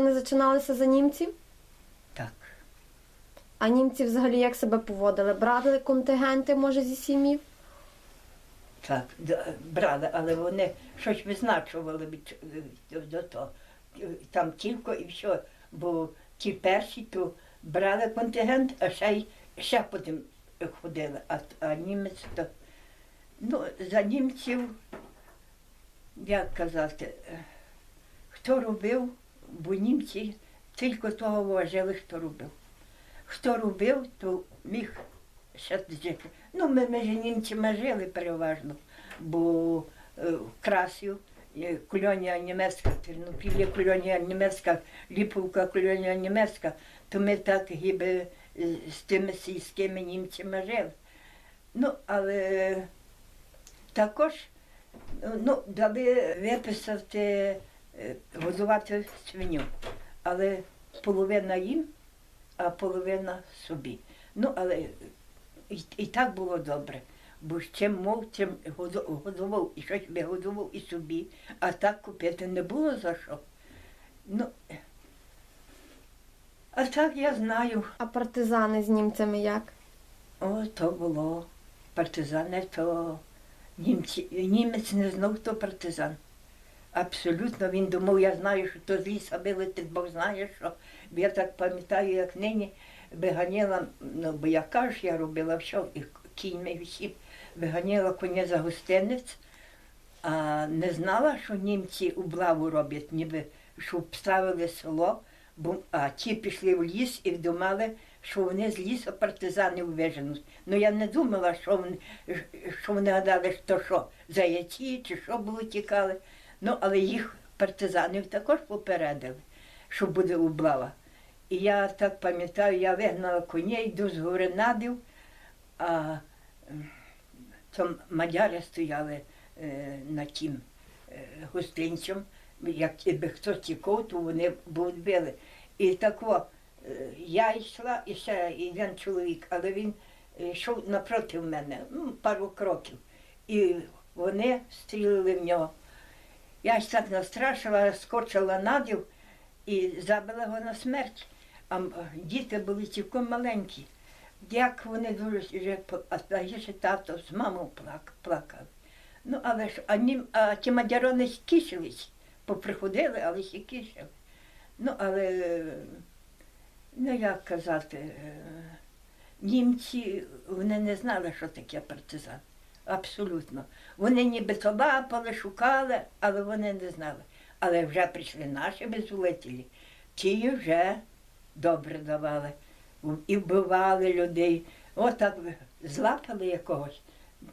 не зачиналися за німців? Так. А німці взагалі як себе поводили? Брали контингенти, може, зі сім'їв? Так, д- брали, але вони щось визначували від е, до того. Там тільки і все. Бо ті перші то брали контингент, а ще й ще потім ходили. А, а німець то. Ну, за німців, як казати, е, хто робив, бо німці тільки того вважали, хто робив. Хто робив, то міг ще жити. Ну, ми між німцями жили переважно, бо е, в Красів, е, колонія німецька, Тернопілля, колонія німецька, Ліповка, колонія німецька, то ми так гіби е, з тими сільськими німцями жили. Ну, але також ну, дали виписати, годувати свиню, але половина їм, а половина собі. Ну, але і, і так було добре. Бо чим мов, чим годував, і щось би годував і собі, а так купити не було за що. Ну, а так я знаю. А партизани з німцями як? О, то було партизани, то німці, німець не знав, хто партизан. Абсолютно він думав, я знаю, що то з ліса вилетить, Бог знає що. Бо Я так пам'ятаю, як нині виганяла, ну бо я кажу, я робила все, і кіньми і всім, виганяла коня за гостинець, а не знала, що німці облаву роблять, ніби що обставили село, бо, а ті пішли в ліс і думали, що вони з лісу партизанів виженуть. Ну я не думала, що вони, що вони гадали, що що, заяці чи що було тікали. Ну, але їх партизанів також попередили, що буде облава. І я так пам'ятаю, я вигнала коня, йду з гори а там мадяри стояли е, на тім е, гостинцям. Як би хто тікав, то вони б били. І так о, е, я йшла, і ще один чоловік, але він йшов напроти мене, ну, пару кроків. І вони стрілили в нього. Я ж так настрашила, скочила надів і забила його на смерть. А діти були цілком маленькі. Як вони дуже а гірше тато з мамою плак, плакав. Ну, але ж а, а ті мадярони кишились, поприходили, але ще кишили. Ну, але, ну як казати, е, німці вони не знали, що таке партизан. Абсолютно. Вони ніби лапали, шукали, але вони не знали. Але вже прийшли наші визволителі, ті вже добре давали і вбивали людей. Отак злапали якогось.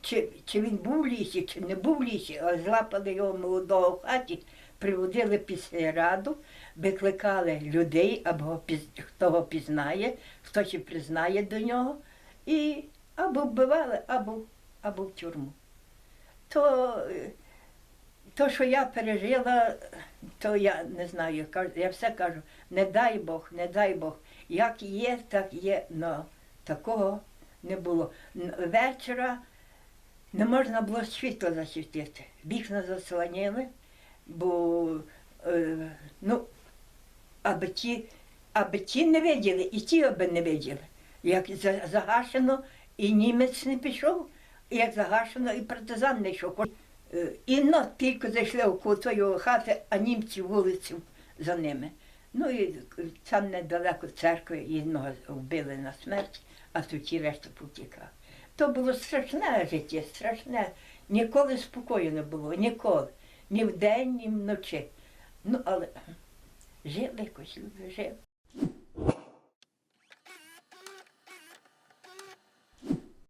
Чи, чи він був в лісі, чи не був в лісі, а злапали його молодого в хаті, приводили після раду, викликали людей, або хто його пізнає, хто ще признає до нього, і або вбивали, або, або в тюрму. То, то, що я пережила, то я не знаю, я все кажу, не дай Бог, не дай Бог. Як є, так є, але такого не було. Вечора не можна було світло засвітити. Вікна заслоніли, бо е, ну, аби ті, аби ті не виділи, і ті аби не виділи. Як загашено, і німець не пішов, як загашено, і партизан не йшов. Е, І ну, тільки зайшли в куту хати, а німці вулицю за ними. Ну і там недалеко церкви одного вбили на смерть, а тоді решта потікали. То було страшне життя, страшне. Ніколи спокою не було, ніколи. Ні вдень, ні вночі. Ну, але жили якось люди, жили.